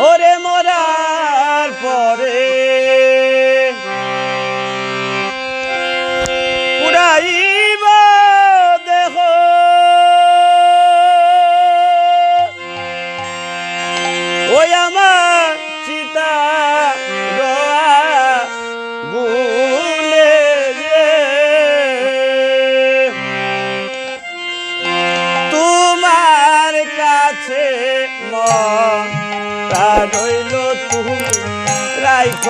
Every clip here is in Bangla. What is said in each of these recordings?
ওরে মরার রইল তুমি রাইখ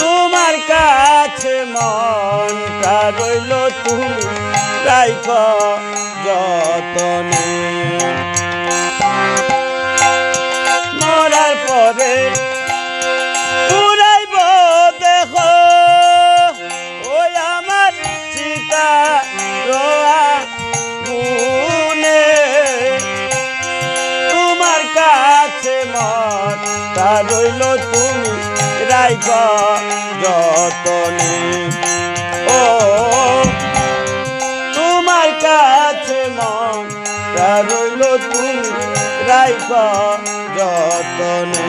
তোমার কাছে মনটা রইল তুমি। রাইখ যতনে। মরার পরে তা রইল তুমি রাইগ যতনে। ও তোমার কাছে মন রইল তুমি রাইগ যতনে।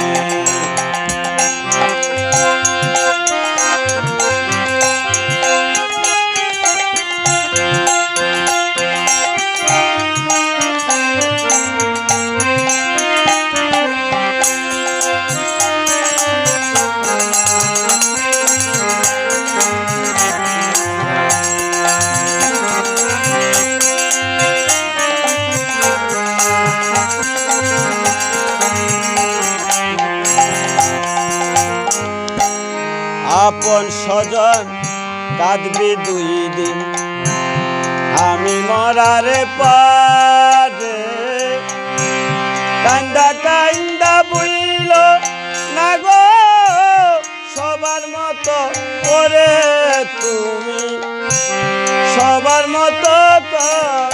আপন স্বজন কাঁদবি দুই দিন। আমি মরারে পারে কান্দা কান্দা বইল, না গো, সবার মতো করে তুমি, সবার মতো করে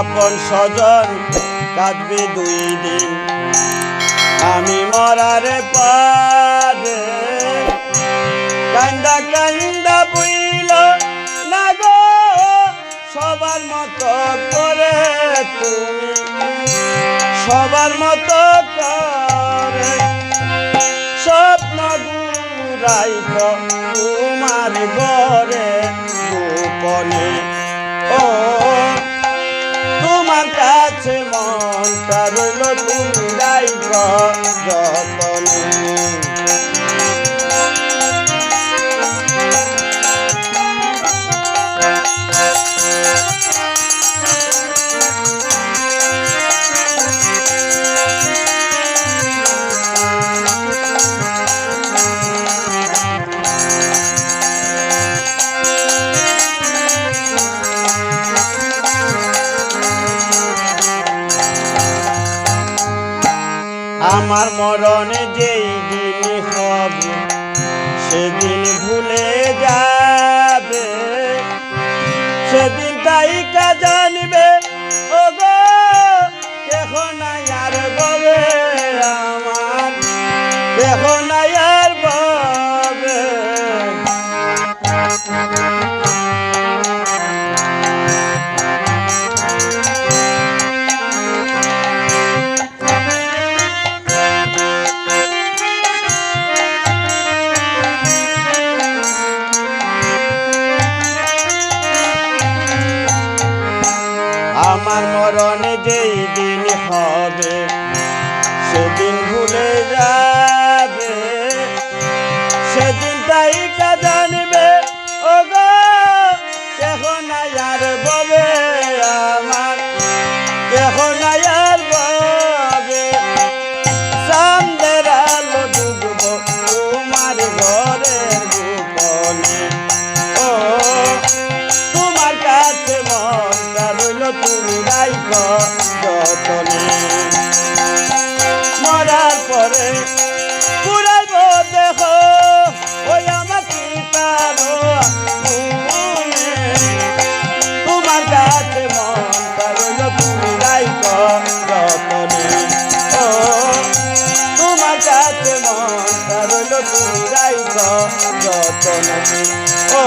আপন স্বজন কাঁদবে দুই দিন। আমি মরারে পারে কান্দা কান্দা বইল, না সবার মতো করে তুমি, সবার মতো করে স্বপ্ন গুরাইক তোমার ঘরে গোপনে। কাছে মনটা রইল তুমি রাইক যতনে মরণে যেই দিন হবে, সেদিন ভুলে যাবে। সেদিন তাই জানবে? নাই আর ববে আমার। কেহ আমার মরণে যতনে ও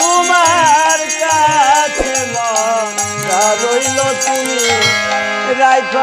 তোমার কাছে রইল তুমি রাইক